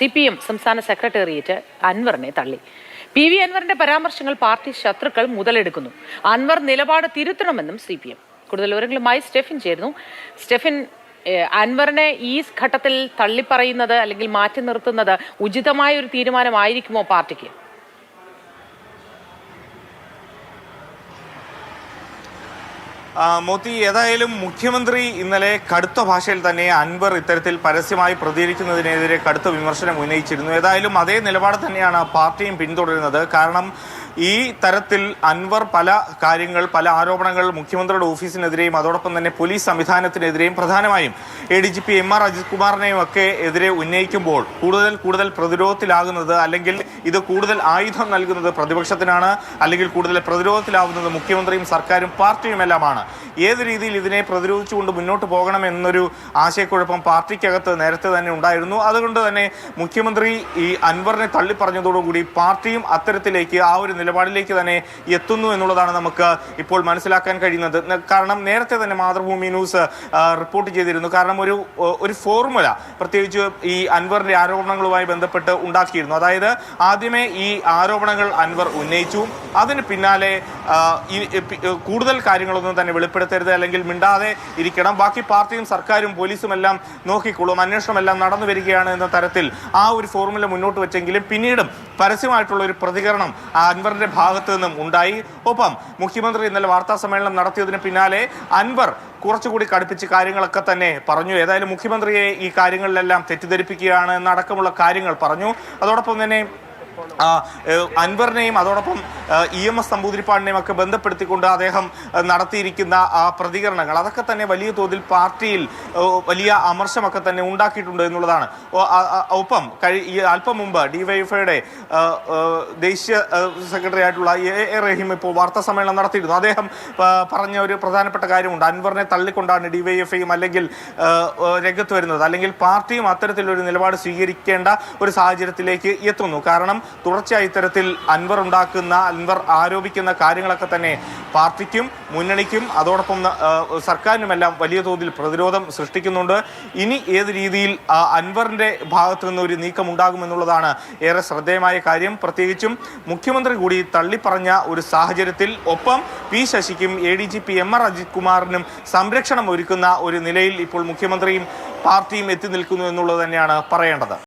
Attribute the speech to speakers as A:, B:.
A: C P M സംസ്ഥാന secretariat അൻവറിനെ തള്ളി. പി വി അൻവറിന്റെ പരാമർശങ്ങൾ പാർട്ടി ശത്രുക്കൾ മുതലെടുക്കുന്നു. അൻവർ നിലപാട് തിരുത്തണമെന്നും സി പി എം കൂടുതൽ വിവരങ്ങളുമായി സ്റ്റെഫിൻ ചേരുന്നു. സ്റ്റെഫിൻ അൻവറിനെ ഈ ഘട്ടത്തിൽ തള്ളിപ്പറയുന്നത് അല്ലെങ്കിൽ മാറ്റി നിർത്തുന്നത് ഉചിതമായ ഒരു തീരുമാനമായിരിക്കുമോ പാർട്ടിക്ക്?
B: മോത്തി ഏതായാലും മുഖ്യമന്ത്രി ഇന്നലെ കടുത്ത ഭാഷയിൽ തന്നെ അൻവർ ഇത്തരത്തിൽ പരസ്യമായി പ്രതികരിക്കുന്നതിനെതിരെ കടുത്ത വിമർശനം ഉന്നയിച്ചിരുന്നു. ഏതായാലും അതേ നിലപാട് തന്നെയാണ് പാർട്ടിയും പിന്തുടരുന്നത്. കാരണം ഈ തരത്തിൽ അൻവർ പല കാര്യങ്ങൾ പല ആരോപണങ്ങൾ മുഖ്യമന്ത്രിയുടെ ഓഫീസിനെതിരെയും അതോടൊപ്പം തന്നെ പോലീസ് സംവിധാനത്തിനെതിരെയും പ്രധാനമായും A D G P M R Ajith കുമാറിനെയും ഒക്കെ എതിരെ ഉന്നയിക്കുമ്പോൾ കൂടുതൽ കൂടുതൽ പ്രതിരോധത്തിലാകുന്നത് അല്ലെങ്കിൽ ഇത് കൂടുതൽ ആയുധം നൽകുന്നത് പ്രതിപക്ഷത്തിനാണ് അല്ലെങ്കിൽ കൂടുതൽ പ്രതിരോധത്തിലാവുന്നത് മുഖ്യമന്ത്രിയും സർക്കാരും പാർട്ടിയുമെല്ലാമാണ്. ഏത് രീതിയിൽ ഇതിനെ പ്രതിരോധിച്ചുകൊണ്ട് മുന്നോട്ട് പോകണം എന്നൊരു ആശയക്കുഴപ്പം പാർട്ടിക്കകത്ത് നേരത്തെ തന്നെ ഉണ്ടായിരുന്നു. അതുകൊണ്ട് തന്നെ മുഖ്യമന്ത്രി ഈ അൻവറിനെ തള്ളിപ്പറഞ്ഞതോടുകൂടി പാർട്ടിയും അത്തരത്തിലേക്ക് ആ ഒരു നിലപാടിലേക്ക് തന്നെ എത്തുന്നു എന്നുള്ളതാണ് നമുക്ക് ഇപ്പോൾ മനസ്സിലാക്കാൻ കഴിയുന്നത്. കാരണം നേരത്തെ തന്നെ മാതൃഭൂമി ന്യൂസ് റിപ്പോർട്ട് ചെയ്തിരുന്നു. കാരണം ഒരു ഒരു ഫോർമുല പ്രത്യേകിച്ച് ഈ അൻവറിന്റെ ആരോപണങ്ങളുമായി ബന്ധപ്പെട്ട് ഉണ്ടാക്കിയിരുന്നു. അതായത് ആദ്യമേ ഈ ആരോപണങ്ങൾ അൻവർ ഉന്നയിച്ചു. അതിന് പിന്നാലെ കൂടുതൽ കാര്യങ്ങളൊന്നും തന്നെ വെളിപ്പെടുത്തരുത് അല്ലെങ്കിൽ മിണ്ടാതെ ഇരിക്കണം. ബാക്കി പാർട്ടിയും സർക്കാരും പോലീസും എല്ലാം നോക്കിക്കൊള്ളും. അന്വേഷണം എല്ലാം നടന്നു വരികയാണ് എന്ന തരത്തിൽ ആ ഒരു ഫോർമുല മുന്നോട്ട് വെച്ചെങ്കിലും പിന്നീടും പരസ്യമായിട്ടുള്ള ഒരു പ്രതികരണം ആ അൻവറിന്റെ ഭാഗത്തു നിന്നും ഉണ്ടായി. ഒപ്പം മുഖ്യമന്ത്രി ഇന്നലെ വാർത്താ സമ്മേളനം നടത്തിയതിന് പിന്നാലെ അൻവർ കുറച്ചുകൂടി കടുപ്പിച്ച് കാര്യങ്ങളൊക്കെ തന്നെ പറഞ്ഞു. ഏതായാലും മുഖ്യമന്ത്രിയെ ഈ കാര്യങ്ങളിലെല്ലാം തെറ്റിദ്ധരിപ്പിക്കുകയാണ് എന്നടക്കമുള്ള കാര്യങ്ങൾ പറഞ്ഞു. അതോടൊപ്പം തന്നെ അൻവറിനെയും അതോടൊപ്പം ഇ എം എസ് നമ്പൂതിരിപ്പാടിനെയും ഒക്കെ ബന്ധപ്പെടുത്തിക്കൊണ്ട് അദ്ദേഹം നടത്തിയിരിക്കുന്ന പ്രതികരണങ്ങൾ. അതൊക്കെ തന്നെ വലിയ തോതിൽ പാർട്ടിയിൽ വലിയ അമർശമൊക്കെ തന്നെ ഉണ്ടാക്കിയിട്ടുണ്ട് എന്നുള്ളതാണ്. ഒപ്പം കഴി അല്പം മുമ്പ് ഡിവൈഎഫ്ഐയുടെ ദേശീയ സെക്രട്ടറി ആയിട്ടുള്ള എ എ റഹീം ഇപ്പോൾ വാർത്താ സമ്മേളനം നടത്തിയിരുന്നു. അദ്ദേഹം പറഞ്ഞ ഒരു പ്രധാനപ്പെട്ട കാര്യമുണ്ട്. അൻവറിനെ തള്ളിക്കൊണ്ടാണ് ഡിവൈഎഫ്ഐയും അല്ലെങ്കിൽ രംഗത്ത് വരുന്നത്. അല്ലെങ്കിൽ പാർട്ടിയും അത്തരത്തിലൊരു നിലപാട് സ്വീകരിക്കേണ്ട ഒരു സാഹചര്യത്തിലേക്ക് എത്തുന്നു. കാരണം തുടർച്ചയായി ഇത്തരത്തിൽ അൻവർ ഉണ്ടാക്കുന്ന അൻവർ ആരോപിക്കുന്ന കാര്യങ്ങളൊക്കെ തന്നെ പാർട്ടിക്കും മുന്നണിക്കും അതോടൊപ്പം സർക്കാരിനുമെല്ലാം വലിയ തോതിൽ പ്രതിരോധം സൃഷ്ടിക്കുന്നുണ്ട്. ഇനി ഏത് രീതിയിൽ അൻവറിന്റെ ഭാഗത്തു നിന്ന് ഒരു നീക്കം ഉണ്ടാകുമെന്നുള്ളതാണ് ഏറെ ശ്രദ്ധേയമായ കാര്യം. പ്രത്യേകിച്ചും മുഖ്യമന്ത്രി കൂടി തള്ളിപ്പറഞ്ഞ ഒരു സാഹചര്യത്തിൽ ഒപ്പം P ശശിക്കും A D G P M R Ajith കുമാറിനും സംരക്ഷണം ഒരുക്കുന്ന ഒരു നിലയിൽ ഇപ്പോൾ മുഖ്യമന്ത്രിയും പാർട്ടിയും എത്തി നിൽക്കുന്നു എന്നുള്ളത് തന്നെയാണ് പറയേണ്ടത്.